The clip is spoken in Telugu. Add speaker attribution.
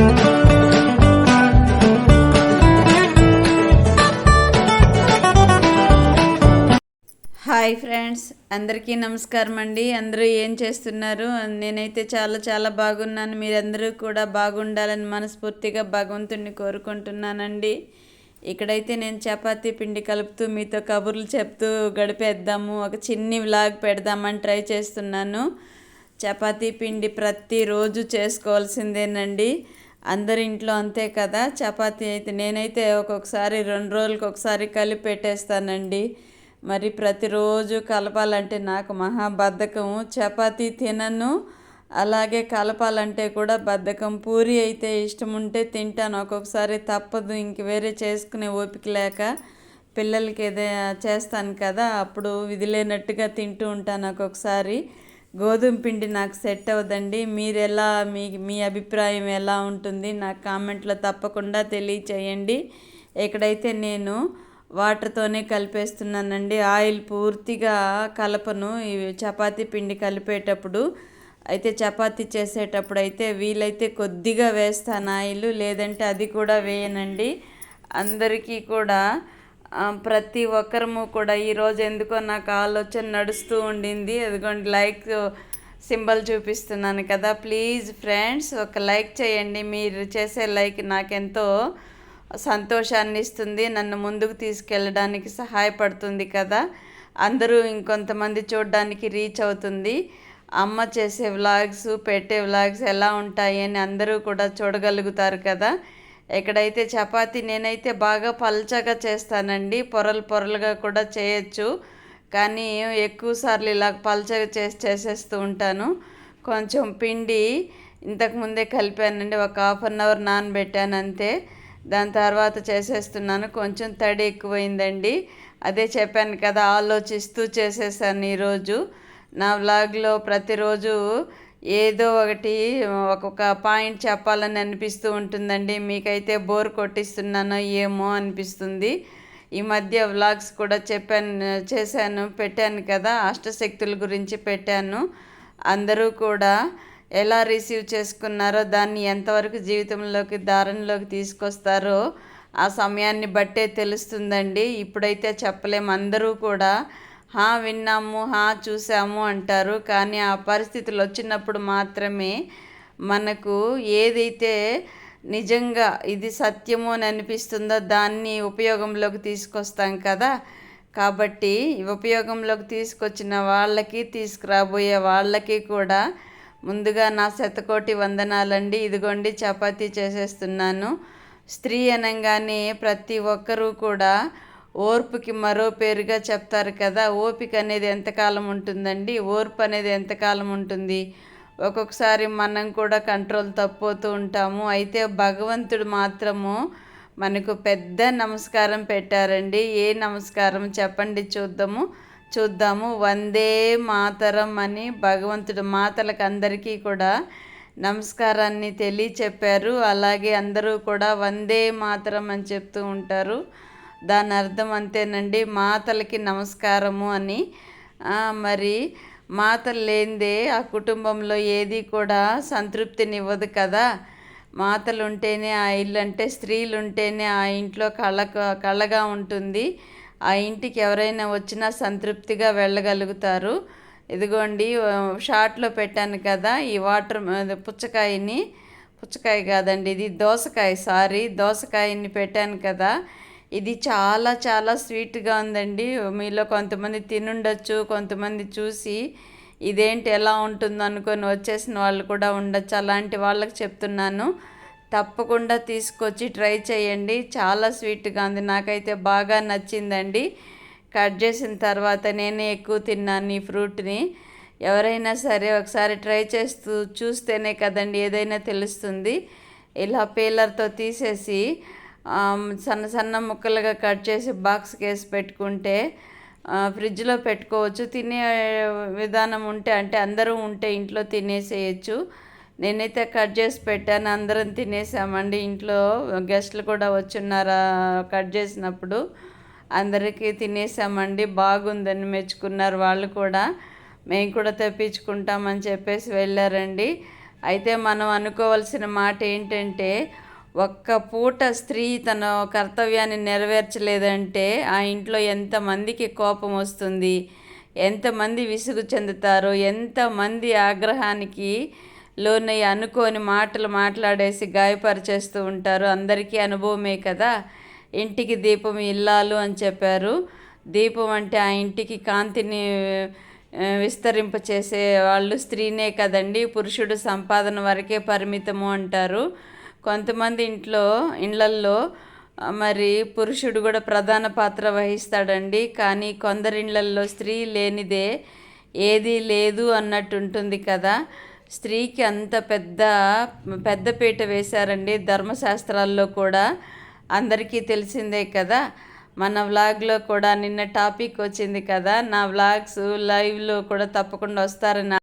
Speaker 1: హాయ్ ఫ్రెండ్స్ అందరికీ నమస్కారం అండి. అందరూ ఏం చేస్తున్నారు? నేనైతే చాలా చాలా బాగున్నాను. మీరందరూ కూడా బాగుండాలని మనస్ఫూర్తిగా భగవంతుడిని కోరుకుంటున్నానండి. ఇక్కడైతే నేను చపాతీ పిండి కలుపుతూ మీతో కబుర్లు చెప్తూ గడిపేద్దాము. ఒక చిన్ని వ్లాగ్ పెడదామని ట్రై చేస్తున్నాను. చపాతీ పిండి ప్రతిరోజు చేసుకోవాల్సిందేనండి. అందరి ఇంట్లో అంతే కదా? చపాతీ అయితే నేనైతే ఒక్కొక్కసారి రెండు రోజులకి ఒకసారి కలిపి పెట్టేస్తానండి. మరి ప్రతిరోజు కలపాలంటే నాకు మహా బద్ధకము. చపాతీ తినను. అలాగే కలపాలంటే కూడా బద్ధకం. పూరి అయితే ఇష్టం ఉంటే తింటాను. ఒక్కొక్కసారి తప్పదు. ఇంక వేరే చేసుకునే ఓపిక లేక పిల్లలకి ఏదైనా చేస్తాను కదా అప్పుడు విధిలేనట్టుగా తింటూ ఉంటాను ఒక్కొక్కసారి. గోధుమ పిండి నాకు సెట్ అవ్వదండి. మీరెలా మీ మీ అభిప్రాయం ఎలా ఉంటుంది నాకు కామెంట్లో తప్పకుండా తెలియచేయండి. ఇక్కడైతే నేను వాటర్తోనే కలిపేస్తున్నానండి ఆయిల్ పూర్తిగా కలపను. ఈ చపాతీ పిండి కలిపేటప్పుడు అయితే చపాతీ చేసేటప్పుడు అయితే వీలైతే కొద్దిగా వేస్తాను ఆయిల్ లేదంటే అది కూడా వేయనండి. అందరికీ కూడా ప్రతి ఒక్కరము కూడా ఈరోజు ఎందుకో నాకు ఆలోచన నడుస్తూ ఉండింది. అదిగోండి లైక్ సింబల్ చూపిస్తున్నాను కదా. ప్లీజ్ ఫ్రెండ్స్ ఒక లైక్ చేయండి. మీరు చేసే లైక్ నాకెంతో సంతోషాన్ని ఇస్తుంది. నన్ను ముందుకు తీసుకెళ్ళడానికి సహాయపడుతుంది కదా. అందరూ ఇంకొంతమంది చూడడానికి రీచ్ అవుతుంది. అమ్మ చేసే వ్లాగ్స్ పెట్టే వ్లాగ్స్ ఎలా ఉంటాయి అని అందరూ కూడా చూడగలుగుతారు కదా. ఇక్కడైతే చపాతీ నేనైతే బాగా పల్చగా చేస్తానండి పొరలు పొరలుగా కూడా చేయొచ్చు. కానీ ఎక్కువసార్లు ఇలా పల్చగా చేసి చేసేస్తూ ఉంటాను. కొంచెం పిండి ఇంతకుముందే కలిపానండి ఒక హాఫ్ అన్ అవర్ నానబెట్టాను అంతే దాని తర్వాత చేసేస్తున్నాను కొంచెం తడి ఎక్కువైందండి. అదే చెప్పాను కదా ఆలోచిస్తూ చేసేసాను ఈరోజు. నా వ్లాగ్లో ప్రతిరోజు ఏదో ఒకటి ఒక్కొక్క పాయింట్ చెప్పాలని అనిపిస్తూ ఉంటుందండి. మీకైతే బోర్ కొట్టిస్తున్నానో ఏమో అనిపిస్తుంది. ఈ మధ్య వ్లాగ్స్ కూడా చెప్పాను చేశాను పెట్టాను కదా. అష్టశక్తుల గురించి పెట్టాను. అందరూ కూడా ఎలా రిసీవ్ చేసుకున్నారో దాన్ని ఎంతవరకు జీవితంలోకి దారంలోకి తీసుకొస్తారో ఆ సమయాన్ని బట్టే తెలుస్తుందండి. ఇప్పుడైతే చెప్పలేము అందరూ కూడా హా విన్నాము హా చూసాము అంటారు. కానీ ఆ పరిస్థితులు వచ్చినప్పుడు మాత్రమే మనకు ఏదైతే నిజంగా ఇది సత్యము అని అనిపిస్తుందో దాన్ని ఉపయోగంలోకి తీసుకొస్తాం కదా. కాబట్టి ఉపయోగంలోకి తీసుకొచ్చిన వాళ్ళకి తీసుకురాబోయే వాళ్ళకి కూడా ముందుగా నా శతకోటి వందనాలండి. ఇదిగోండి చపాతీ చేసేస్తున్నాను. స్త్రీ అనగానే ప్రతి ఒక్కరూ కూడా ఓర్పుకి మరో పేరుగా చెప్తారు కదా ఓపిక అనేది ఎంతకాలం ఉంటుందండి? ఓర్పు అనేది ఎంతకాలం ఉంటుంది? ఒక్కొక్కసారి మనం కూడా కంట్రోల్ తప్పోతూ ఉంటాము. అయితే భగవంతుడు మాత్రము మనకు పెద్ద నమస్కారం పెట్టారండి. ఏ నమస్కారం చెప్పండి చూద్దాము. చూద్దాము. వందే మాతరం అని భగవంతుడు మాతలకు అందరికీ కూడా నమస్కారాన్ని తెలియచెప్పారు. అలాగే అందరూ కూడా వందే మాతరం అని చెప్తూ ఉంటారు. దాని అర్థం అంతేనండి. మాతలకి నమస్కారము అని. మరి మాతలు లేనిదే ఆ కుటుంబంలో ఏది కూడా సంతృప్తినివ్వదు కదా. మాతలు ఉంటేనే ఆ ఇల్లు అంటే స్త్రీలు ఉంటేనే ఆ ఇంట్లో కళ కళగా ఉంటుంది. ఆ ఇంటికి ఎవరైనా వచ్చినా సంతృప్తిగా వెళ్ళగలుగుతారు. ఇదిగోండి షార్ట్లో పెట్టాను కదా ఈ వాటర్ పుచ్చకాయని. పుచ్చకాయ కాదండి ఇది దోసకాయ సారీ. దోసకాయని పెట్టాను కదా. ఇది చాలా చాలా స్వీట్గా ఉందండి. మీలో కొంతమంది తినుండొచ్చు కొంతమంది చూసి ఇదేంటి ఎలా ఉంటుందో అనుకొని వచ్చేసిన వాళ్ళు కూడా ఉండొచ్చు. అలాంటి వాళ్ళకి చెప్తున్నాను. తప్పకుండా తీసుకొచ్చి ట్రై చేయండి. చాలా స్వీట్గా ఉంది. నాకైతే బాగా నచ్చిందండి. కట్ చేసిన తర్వాత నేనే ఎక్కువ తిన్నాను ఈ ఫ్రూట్ని. ఎవరైనా సరే ఒకసారి ట్రై చేస్తూ చూస్తేనే కదండి ఏదైనా తెలుస్తుంది. ఇలా పీలర్తో తీసేసి సన్న సన్న ముక్కలుగా కట్ చేసి బాక్స్ వేసి పెట్టుకుంటే ఫ్రిడ్జ్లో పెట్టుకోవచ్చు. తినే విధానం ఉంటే అంటే అందరూ ఉంటే ఇంట్లో తినేసేయచ్చు. నేనైతే కట్ చేసి పెట్టాను. అందరం తినేసామండి. ఇంట్లో గెస్ట్లు కూడా వచ్చున్నారా కట్ చేసినప్పుడు? అందరికీ తినేసామండి. బాగుందని మెచ్చుకున్నారు వాళ్ళు కూడా. మేము కూడా తెప్పించుకుంటామని చెప్పేసి వెళ్ళారండి. అయితే మనం అనుకోవాల్సిన మాట ఏంటంటే ఒక్క పూట స్త్రీ తన కర్తవ్యాన్ని నెరవేర్చలేదంటే ఆ ఇంట్లో ఎంతమందికి కోపం వస్తుంది? ఎంతమంది విసుగు చెందుతారో? ఎంతమంది ఆగ్రహానికి లోనై అనుకోని మాటలు మాట్లాడేసి గాయపరిచేస్తూ ఉంటారు? అందరికీ అనుభవమే కదా? ఇంటికి దీపం ఇల్లాలు అని చెప్పారు. దీపం అంటే ఆ ఇంటికి కాంతిని విస్తరింపచేసే వాళ్ళు స్త్రీనే కదండి. పురుషుడు సంపాదన వరకే పరిమితము అంటారు. కొంతమంది ఇంట్లో ఇళ్ళల్లో మరి పురుషుడు కూడా ప్రధాన పాత్ర వహిస్తాడండి. కానీ కొందరి ఇళ్ళల్లో స్త్రీ లేనిదే ఏదీ లేదు అన్నట్టు ఉంటుంది కదా. స్త్రీకి అంత పెద్ద పెద్దపీట వేశారండి ధర్మశాస్త్రాల్లో కూడా. అందరికీ తెలిసిందే కదా. మన వ్లాగ్లో కూడా నిన్న టాపిక్ వచ్చింది కదా. నా వ్లాగ్స్ లైవ్లో కూడా తప్పకుండా వస్తారని